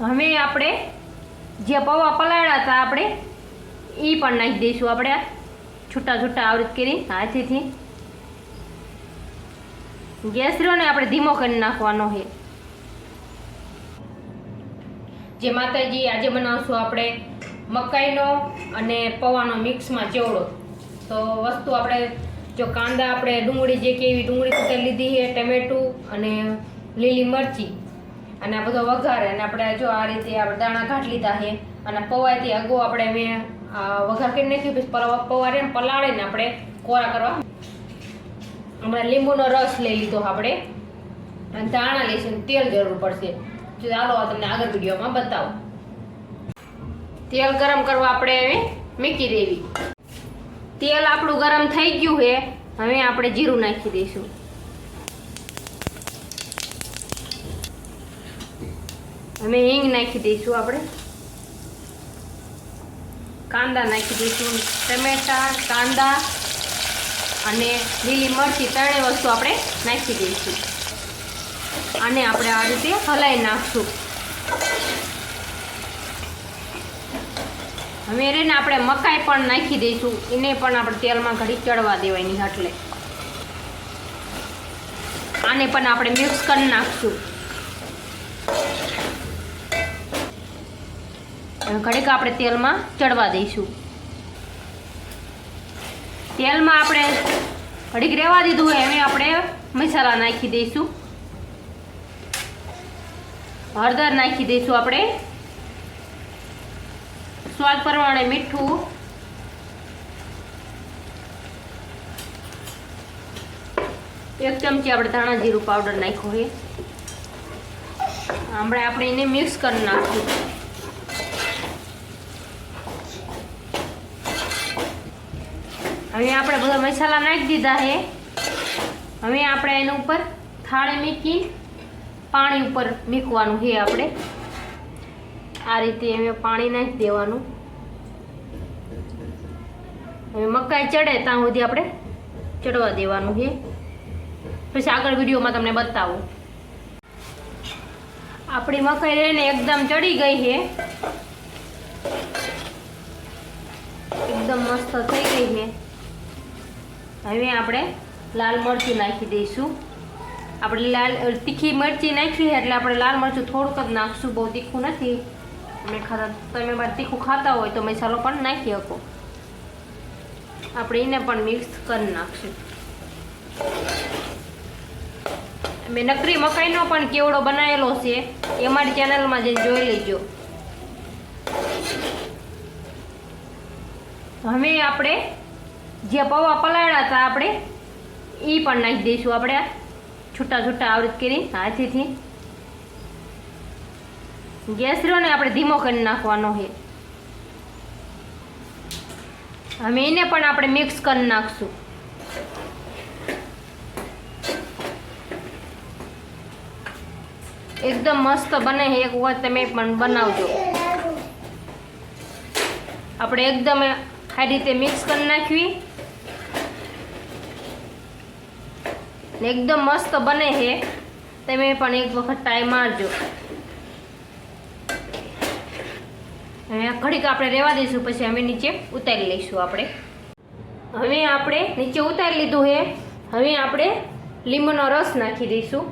હવે આપણે જે પૌવા પલાળ્યા હતા આપણે એ પણ નાખી દઈશું આપણે છૂટા છૂટા આવૃત કરી હાથેથી. ગેસ રહ્યો ને આપણે ધીમો કરી નાખવાનો છે. જે માતાજી આજે બનાવશું આપણે મકાઈનો અને પૌવાનો મિક્સમાં ચેવડો. તો વસ્તુ આપણે જો કાંદા આપણે ડુંગળી જે કેવી ડુંગળી કૂટી લીધી છે, ટમેટું અને લીલી મરચી અને આ બધો વઘાર. અને આપણે જો આ રીતે આપણે દાણા ઘાટ લીધા છે. અને પૌવાથી અગો આપણે મેં વઘાર કરી નાખ્યું. પછી પૌવા રે પલાળીને આપણે કોરા કરવા. હમણાં લીંબુનો રસ લઈ લીધો આપણે. અને દાણા લઈશું તેલ જરૂર પડશે. જો ચાલો તમને આગળ વિડીયોમાં બતાવું. તેલ ગરમ કરવા આપણે હવે મૂકી દેવી. તેલ આપણું ગરમ થઈ ગયું છે. હવે આપણે જીરું નાખી દઈશું. હવે હિંગ નાખી દઈશું આપણે. કાંદા નાખી દઈશું, ટમેટા, કાંદા અને લીલી મરચી ત્રણેય વસ્તુ આપણે નાખી દઈશું. આને આપણે આ રીતે હલાવી નાખશું. હવે એને આપણે મકાઈ પણ નાખી દઈશું. એને પણ આપણે તેલમાં ઘડી ચડવા દેવાની એટલે. આને પણ આપણે મિક્સ કરી નાખશું. ઘડીક આપણે તેલમાં ચડવા દઈશું. તેલમાં આપણે ઘડીક રહેવા દીધું હોય હવે આપણે મસાલા નાખી દઈશું. હળદર નાખી દઈશું આપણે. સ્વાદ પ્રમાણે મીઠું. એક ચમચી આપણે ધાણા જીરું પાવડર નાખ્યો છે. હમણાં આપણે એને મિક્સ કરી નાખશું. હવે આપણે બધા મસાલા નાખી દીધા છે. હવે આપણે એના ઉપર થાળી મૂકી પાણી ઉપર મીકવાનું છે આપણે. આ રીતે હવે પાણી નાખી દેવાનું. હવે મકાઈ ચડે ત્યાં સુધી આપણે ચડવા દેવાનું છે. પછી આગળ વિડીયોમાં તમને બતાવું. આપણી મકાઈ રહીને એકદમ ચડી ગઈ છે. એકદમ મસ્ત થઈ ગઈ છે. હવે આપણે લાલ મરચું નાખી દઈશું. આપણે લાલ તીખી મરચી નાખી એટલે આપણે લાલ મરચું થોડુંક જ નાખશું, બહુ તીખું નથી. અમે ખાતા તમે બાર તીખું ખાતા હોય તો મસાલો પણ નાખી શકો. આપણે એને પણ મિક્સ કરી નાખશું. મેં નકરી મકાઈનો પણ કેવડો બનાવેલો છે, એ મારી ચેનલમાં જઈને જોઈ લેજો. હવે આપણે જે પૌવા પલાળ્યા હતા આપણે એ પણ નાખી દઈશું આપણે છૂટા છૂટા આવૃત કરી, હાથેથી. ગેસ રહ્યો ને, આપણે ધીમો કરી નાખવાનો છે. હવે એને પણ આપણે મિક્સ કરી નાખશું. એકદમ મસ્ત બને છે, એક વખત તમે પણ બનાવજો. આપણે એકદમ આ રીતે મિક્સ કરી નાખવી. એકદમ મસ્ત બને છે તમે પણ એક વખત ટ્રાય મારજો. ઘડીક આપણે રહેવા દઈશું, પછી અમે નીચે ઉતારી લઈશું આપણે. હવે આપણે નીચે ઉતારી લીધું છે હવે આપણે લીંબુનો રસ નાખી દઈશું.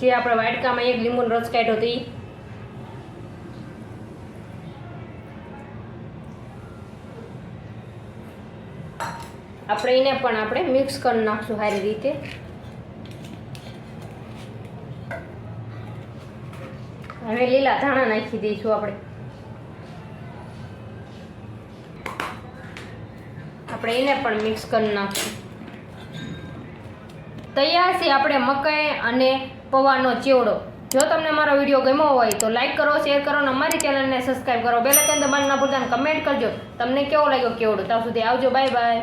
જે આપણે વાટકામાં એક લીંબુનો રસ કાઢ્યો હતો એ આપણે એને પણ આપણે મિક્સ કરી નાખશું સારી રીતે. હવે લીલા ધાણા નાખી દઈશું આપણે. આપણે એને પણ મિક્સ કરી નાખશું. તૈયાર છે આપણે મકાઈ અને પૌવાનો ચેવડો. જો તમને મારો વીડિયો ગમ્યો હોય તો લાઈક કરો શેર કરો અને અમારી ચેનલને સબસ્ક્રાઈબ કરો. બેલ આઇકન દબાવવાનું ના ભૂલતા કમેન્ટ કરજો. તમને કેવો લાગ્યો કેવડો? ત્યાં સુધી આવજો. Bye bye